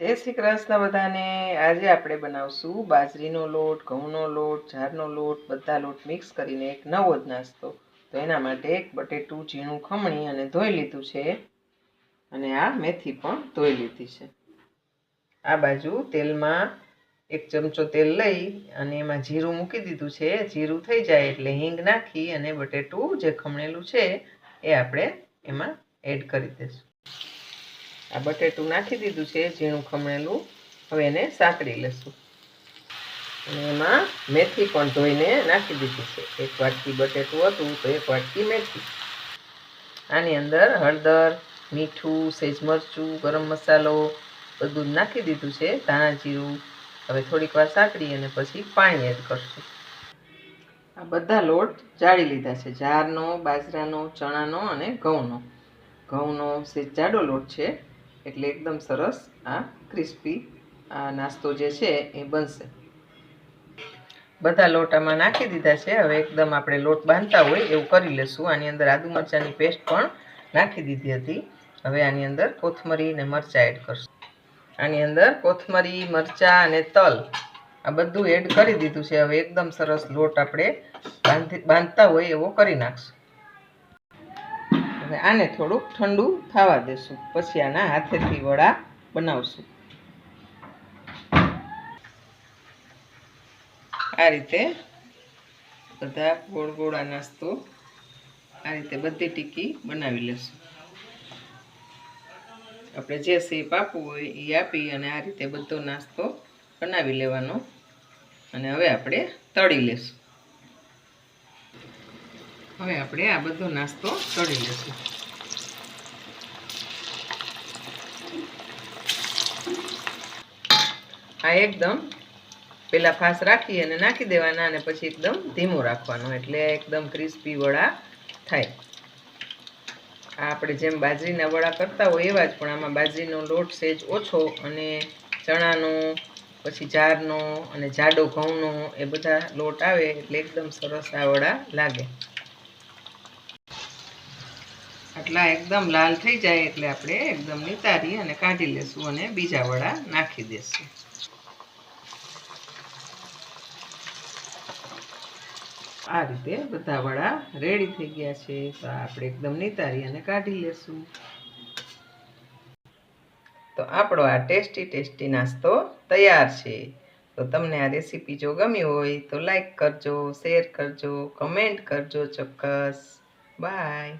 જય શ્રી કૃષ્ણ બધાને. આજે આપણે બનાવશું બાજરીનો લોટ, ઘઉંનો લોટ જારનો લોટ, બધા લોટ મિક્સ કરીને એક નવો જ નાસ્તો. તો એના માટે એક બટેટું, ઝીણું ખમણી અને ધોઈ લીધું છે. અને આ મેથી પણ ધોઈ લીધી છે. આ બાજુ તેલમાં એક ચમચો તેલ લઈ અને એમાં જીરું મૂકી દીધું છે. જીરું થઈ જાય એટલે હિંગ નાખી અને બટેટું જે ખમણેલું છે એ આપણે એમાં એડ કરી દઈશું. આ બટેટું નાખી દીધું છે, ઝીણું ખમણેલું. હવે એને સાંકળી લેશું અને એમાં મેથી પણ ધોઈને નાખી દીધી છે. એક વાટકી બટેટું હતું, તો એક વાટકી મેથી. આની અંદર હળદર, મીઠું, સેજ મરચું, ગરમ મસાલો બધું નાખી દીધું છે, ધાણા જીરું. હવે થોડીક વાર સાંકળી અને પછી પાણી એડ કરશું. આ બધા લોટ જાળી લીધા છે. જારનો, બાજરાનો, ચણાનો અને ઘઉંનો. ઘઉંનો સેજ જાડો લોટ છે. એટલે એકદમ સરસ આ ક્રિસ્પી આ નાસ્તો જે છે એ બનશે. બધા લોટામાં નાખી દીધા છે. હવે એકદમ આપણે લોટ બાંધતા હોય એવું કરી લેશું. આની અંદર આદુ મરચાંની પેસ્ટ પણ નાખી દીધી હતી. હવે આની અંદર કોથમરી અને મરચાં એડ કરશું. આની અંદર કોથમરી, મરચાં અને તલ આ બધું એડ કરી દીધું છે. હવે એકદમ સરસ લોટ આપણે બાંધી બાંધતા હોય એવો કરી નાખશું. હવે આને થોડુંક ઠંડુ થવા દેશું. પછી આના હાથેથી વડા બનાવશું. આ રીતે બધા ગોળ ગોળ નાસ્તો આ રીતે બધી ટીકી બનાવી લેશું. આપણે જે શેપ આપવું હોય એ આપી અને આ રીતે બધો નાસ્તો બનાવી લેવાનો. અને હવે આપણે તળી લેશું. હવે આપણે આ બધો નાસ્તો તળી લઈશું. આ એકદમ પેલા ફાસ રાખી અને નાખી દેવાના અને પછી એકદમ ધીમું રાખવાનું, એટલે એકદમ ક્રિસ્પી વડા થાય. આ આપણે જેમ બાજરીના વડા કરતા હોય એવા જ, પણ આમાં બાજરીનો લોટ સેજ ઓછો અને ચણાનો, પછી જારનો અને જાડો ઘઉંનો એ બધા લોટ આવે એટલે એકદમ સરસ આ વડા લાગે. આટલા એકદમ લાલ થઈ જાય એટલે આપણે એકદમ નિતારી અને કાઢી લેશું અને બીજા વડા નાખી દેશું. આ રીતે બધા વડા રેડી થઈ ગયા છે, તો આપણે એકદમ નિતારી અને કાઢી લેશું. તો આપણો આ ટેસ્ટી ટેસ્ટી નાસ્તો તૈયાર છે. તો તમને આ રેસીપી જો ગમી હોય તો લાઈક કરજો, શેર કરજો, કમેન્ટ કરજો ચોક્કસ. બાય.